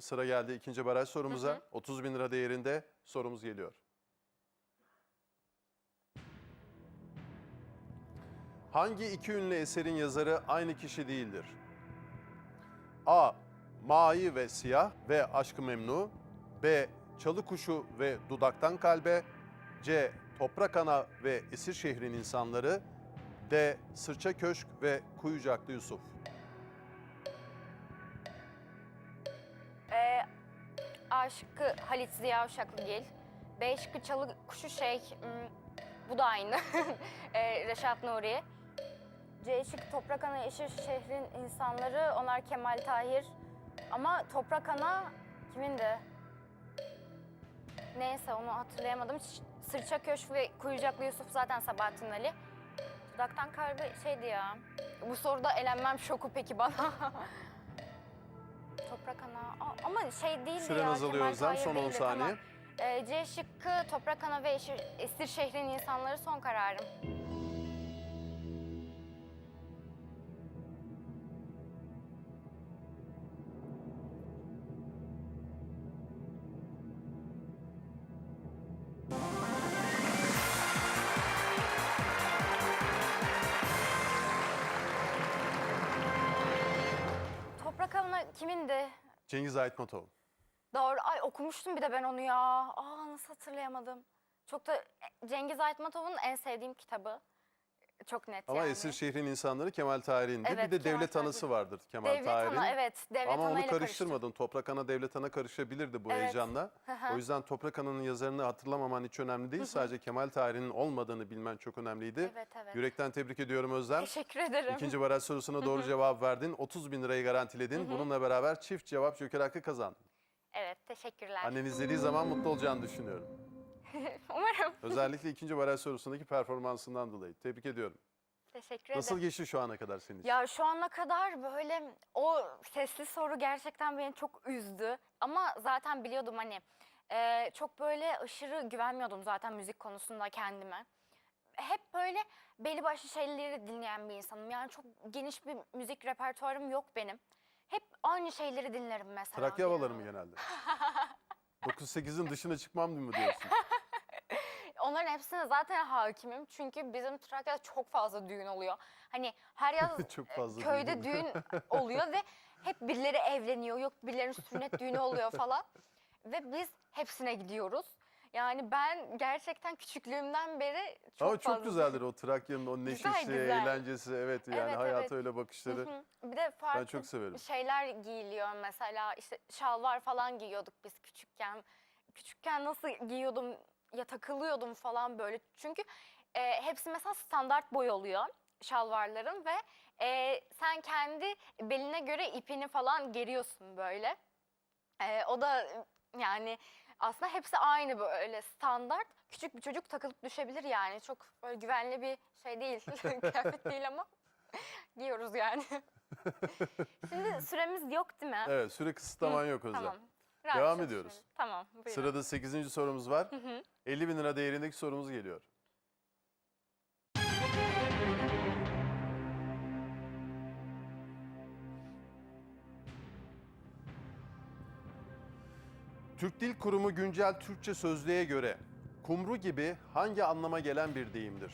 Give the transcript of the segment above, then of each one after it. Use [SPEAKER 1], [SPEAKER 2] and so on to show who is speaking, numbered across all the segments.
[SPEAKER 1] Sıra geldi ikinci baraj sorumuza. 30 bin lira değerinde sorumuz geliyor. Hangi iki ünlü eserin yazarı aynı kişi değildir? A. Ma'i ve Siyah ve Aşkı Memnu B. Çalı Kuşu ve Dudaktan Kalbe C. Toprak Ana ve Esir Şehrin İnsanları D. Sırça Köşk ve Kuyucaklı Yusuf
[SPEAKER 2] A Halit Ziya Uşaklıgil. B şıkkı Çalı Kuşu şey, hmm, bu da aynı. ee, Reşat Nuri. C şıkkı Toprak Ana Yeşil Şehrin insanları, onlar Kemal Tahir. Ama Toprak Ana kimindi? Neyse onu hatırlayamadım. Sırça Köşk ve Kuyucaklı Yusuf zaten Sabahattin Ali. Dudaktan kalbi şeydi ya. Bu soruda elenmem şoku peki bana. Toprak Ana. Ama şey değildi
[SPEAKER 1] Süren
[SPEAKER 2] ya.
[SPEAKER 1] azalıyor
[SPEAKER 2] Kemal
[SPEAKER 1] Özlem, son on
[SPEAKER 2] değildi,
[SPEAKER 1] saniye.
[SPEAKER 2] Tamam. Ee, C şıkkı Toprak Ana ve Esir, Esir Şehrin insanları son kararım. Kimindi?
[SPEAKER 1] Cengiz Aytmatov.
[SPEAKER 2] Doğru. Ay okumuştum bir de ben onu ya. Aa nasıl hatırlayamadım. Çok da Cengiz Aytmatov'un en sevdiğim kitabı. Çok net
[SPEAKER 1] Ama
[SPEAKER 2] yani.
[SPEAKER 1] Esir Şehrin İnsanları Kemal Tahir'indi.
[SPEAKER 2] Evet,
[SPEAKER 1] bir de
[SPEAKER 2] Kemal
[SPEAKER 1] Devlet
[SPEAKER 2] Tahir.
[SPEAKER 1] Anası vardır Kemal
[SPEAKER 2] Devlet
[SPEAKER 1] Tahir'in.
[SPEAKER 2] Ana evet. Devlet
[SPEAKER 1] Ama
[SPEAKER 2] Ana
[SPEAKER 1] onu karıştırmadın. Toprak Ana Devlet Ana karışabilirdi bu
[SPEAKER 2] Evet.
[SPEAKER 1] heyecanla. O yüzden Toprak Ana'nın yazarını hatırlamaman hiç önemli değil. Sadece Kemal Tahir'in olmadığını bilmen çok önemliydi.
[SPEAKER 2] Evet evet.
[SPEAKER 1] Yürekten tebrik ediyorum Özlem.
[SPEAKER 2] Teşekkür ederim.
[SPEAKER 1] İkinci baraj sorusuna doğru cevap verdin. 30 bin lirayı garantiledin. Bununla beraber çift cevap joker hakkı kazandın.
[SPEAKER 2] Evet teşekkürler.
[SPEAKER 1] Annen izlediği zaman mutlu olacağını düşünüyorum.
[SPEAKER 2] Umarım.
[SPEAKER 1] Özellikle ikinci baraj sorusundaki performansından dolayı. Tebrik ediyorum.
[SPEAKER 2] Teşekkür
[SPEAKER 1] Nasıl
[SPEAKER 2] ederim.
[SPEAKER 1] geçti şu ana kadar senin için?
[SPEAKER 2] Ya şu ana kadar böyle o sesli soru gerçekten beni çok üzdü. Ama zaten biliyordum hani e, çok böyle aşırı güvenmiyordum zaten müzik konusunda kendime. Hep böyle belli başlı şeyleri dinleyen bir insanım. Yani çok geniş bir müzik repertuarım yok benim. Hep aynı şeyleri dinlerim mesela.
[SPEAKER 1] Trakya havaları mı genelde? 9-8'in dışına çıkmam mı diyorsun?
[SPEAKER 2] Hepsine zaten hakimim. Çünkü bizim Trakya'da çok fazla düğün oluyor. Hani her yaz
[SPEAKER 1] Çok fazla
[SPEAKER 2] e, köyde
[SPEAKER 1] düğün
[SPEAKER 2] düğün oluyor ve hep birileri evleniyor. Yok birilerinin sünnet düğünü oluyor falan. Ve biz hepsine gidiyoruz. Yani ben gerçekten küçüklüğümden beri çok
[SPEAKER 1] Ama çok
[SPEAKER 2] fazla...
[SPEAKER 1] güzeldir o Trakya'nın o neşesi,
[SPEAKER 2] Güzel,
[SPEAKER 1] eğlencesi. Evet yani
[SPEAKER 2] Evet,
[SPEAKER 1] hayata
[SPEAKER 2] evet.
[SPEAKER 1] öyle bakışları.
[SPEAKER 2] Hı. Bir de farklı
[SPEAKER 1] çok severim.
[SPEAKER 2] şeyler giyiliyor mesela işte şalvar falan giyiyorduk biz küçükken. Küçükken nasıl giyiyordum ya takılıyordum falan böyle. Çünkü e, hepsi mesela standart boy oluyor şalvarların ve e, sen kendi beline göre ipini falan geriyorsun böyle. E, o da yani aslında hepsi aynı böyle standart. Küçük bir çocuk takılıp düşebilir yani. Çok böyle güvenli bir şey değil. Kıyafet değil ama giyiyoruz yani. Şimdi süremiz yok değil mi?
[SPEAKER 1] Evet süre kısıtlaman yok Özlem.
[SPEAKER 2] Tamam. Rahat
[SPEAKER 1] Devam
[SPEAKER 2] çalışalım.
[SPEAKER 1] ediyoruz.
[SPEAKER 2] Tamam. Buyurun.
[SPEAKER 1] Sırada 8. sorumuz var. 50 bin lira değerindeki sorumuz geliyor. Türk Dil Kurumu güncel Türkçe sözlüğe göre kumru gibi hangi anlama gelen bir deyimdir?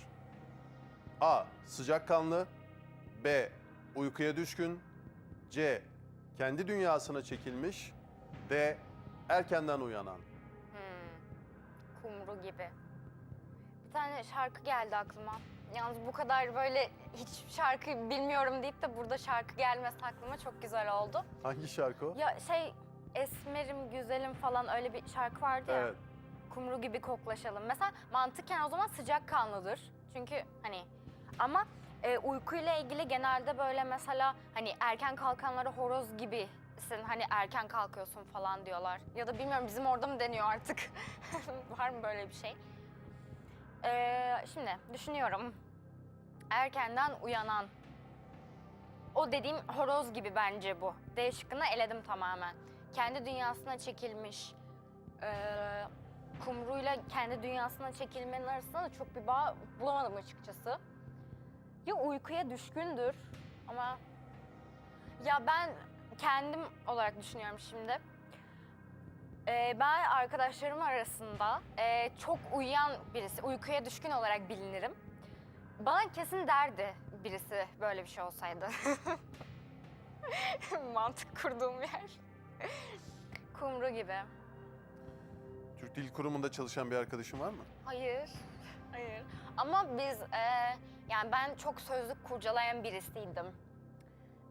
[SPEAKER 1] A. Sıcakkanlı B. Uykuya düşkün C. Kendi dünyasına çekilmiş D. Erkenden uyanan
[SPEAKER 2] Hmm. Kumru gibi. Bir tane şarkı geldi aklıma. Yalnız bu kadar böyle hiç şarkı bilmiyorum deyip de burada şarkı gelmesi aklıma çok güzel oldu.
[SPEAKER 1] Hangi şarkı o?
[SPEAKER 2] Ya şey Esmerim Güzelim falan öyle bir şarkı vardı ya.
[SPEAKER 1] Evet.
[SPEAKER 2] Kumru gibi koklaşalım. Mesela mantıken o zaman sıcakkanlıdır. Çünkü hani ama e, uykuyla ilgili genelde böyle mesela hani erken kalkanlara horoz gibisin. Hani erken kalkıyorsun falan diyorlar. Ya da bilmiyorum bizim orada mı deniyor artık? Var mı böyle bir şey? Ee, şimdi düşünüyorum. Erkenden uyanan. O dediğim horoz gibi bence bu. D şıkkını eledim tamamen. Kendi dünyasına çekilmiş. Ee, kumruyla kendi dünyasına çekilmenin arasında da çok bir bağ bulamadım açıkçası. Ya uykuya düşkündür ama ya ben kendim olarak düşünüyorum şimdi. Ee, ben arkadaşlarım arasında e, çok uyuyan birisi, uykuya düşkün olarak bilinirim. Bana kesin derdi birisi böyle bir şey olsaydı. Mantık kurduğum yer. Kumru gibi.
[SPEAKER 1] Türk Dil Kurumu'nda çalışan bir arkadaşın var mı?
[SPEAKER 2] Hayır, hayır. Ama biz, e, yani ben çok sözlük kurcalayan birisiydim.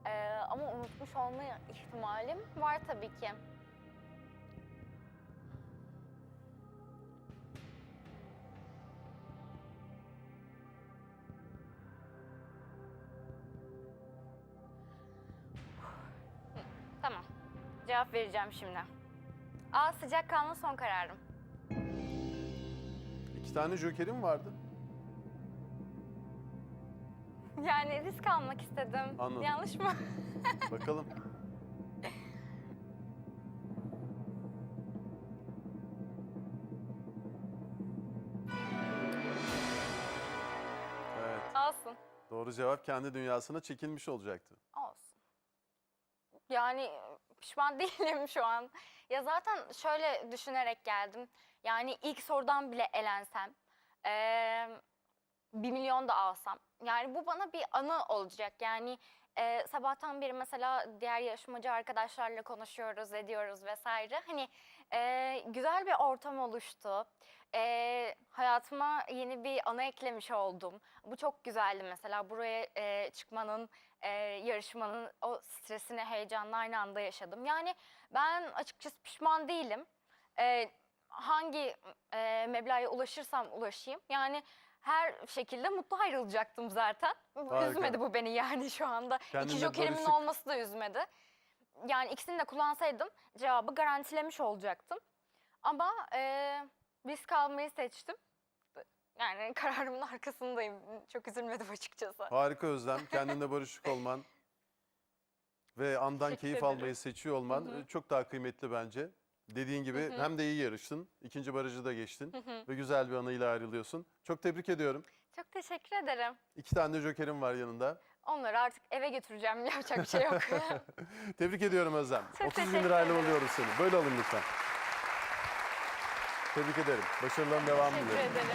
[SPEAKER 2] E, ama unutmuş olma ihtimalim var tabii ki. Tamam, cevap vereceğim şimdi. A sıcakkanlı son kararım.
[SPEAKER 1] İki tane jokerim vardı.
[SPEAKER 2] Yani risk almak istedim.
[SPEAKER 1] Anladım.
[SPEAKER 2] Yanlış mı?
[SPEAKER 1] Bakalım. Evet.
[SPEAKER 2] Olsun.
[SPEAKER 1] Doğru cevap kendi dünyasına çekilmiş olacaktı.
[SPEAKER 2] Olsun. Yani pişman değilim şu an. Ya zaten şöyle düşünerek geldim. Yani ilk sorudan bile elensem, eee bir milyon da alsam. Yani bu bana bir anı olacak. Yani eee, sabahtan beri mesela diğer yarışmacı arkadaşlarla konuşuyoruz, ediyoruz vesaire. Hani eee, güzel bir ortam oluştu. Eee, hayatıma yeni bir anı eklemiş oldum. Bu çok güzeldi mesela. Buraya eee, çıkmanın, eee, yarışmanın o stresini, heyecanını aynı anda yaşadım. Yani ben açıkçası pişman değilim. Eee, hangi eee meblağa ulaşırsam ulaşayım. Yani her şekilde mutlu ayrılacaktım zaten.
[SPEAKER 1] Harika.
[SPEAKER 2] Üzmedi bu beni yani şu anda.
[SPEAKER 1] Kendinle
[SPEAKER 2] İki jokerimin
[SPEAKER 1] barışık.
[SPEAKER 2] olması da üzmedi. Yani ikisini de kullansaydım cevabı garantilemiş olacaktım. Ama eee risk almayı seçtim. Yani kararımın arkasındayım. Çok üzülmedim açıkçası.
[SPEAKER 1] Harika Özlem. Kendinle barışık olman ve andan
[SPEAKER 2] Teşekkür
[SPEAKER 1] keyif
[SPEAKER 2] ederim.
[SPEAKER 1] almayı seçiyor olman
[SPEAKER 2] Hı hı.
[SPEAKER 1] e, çok daha kıymetli bence. Dediğin gibi
[SPEAKER 2] Hı hı.
[SPEAKER 1] hem de iyi yarıştın. ikinci barajı da geçtin
[SPEAKER 2] Hı hı.
[SPEAKER 1] ve güzel bir anıyla ayrılıyorsun. Çok tebrik ediyorum.
[SPEAKER 2] Çok teşekkür ederim.
[SPEAKER 1] İki tane de jokerim var yanında.
[SPEAKER 2] Onları artık eve götüreceğim. Yapacak bir şey yok.
[SPEAKER 1] Tebrik ediyorum Özlem.
[SPEAKER 2] Çok
[SPEAKER 1] 30 bin
[SPEAKER 2] teşekkür
[SPEAKER 1] lirayla alıyoruz seni. Böyle alın lütfen. Tebrik ederim. Başarıların
[SPEAKER 2] teşekkür
[SPEAKER 1] diliyorum.
[SPEAKER 2] ederim.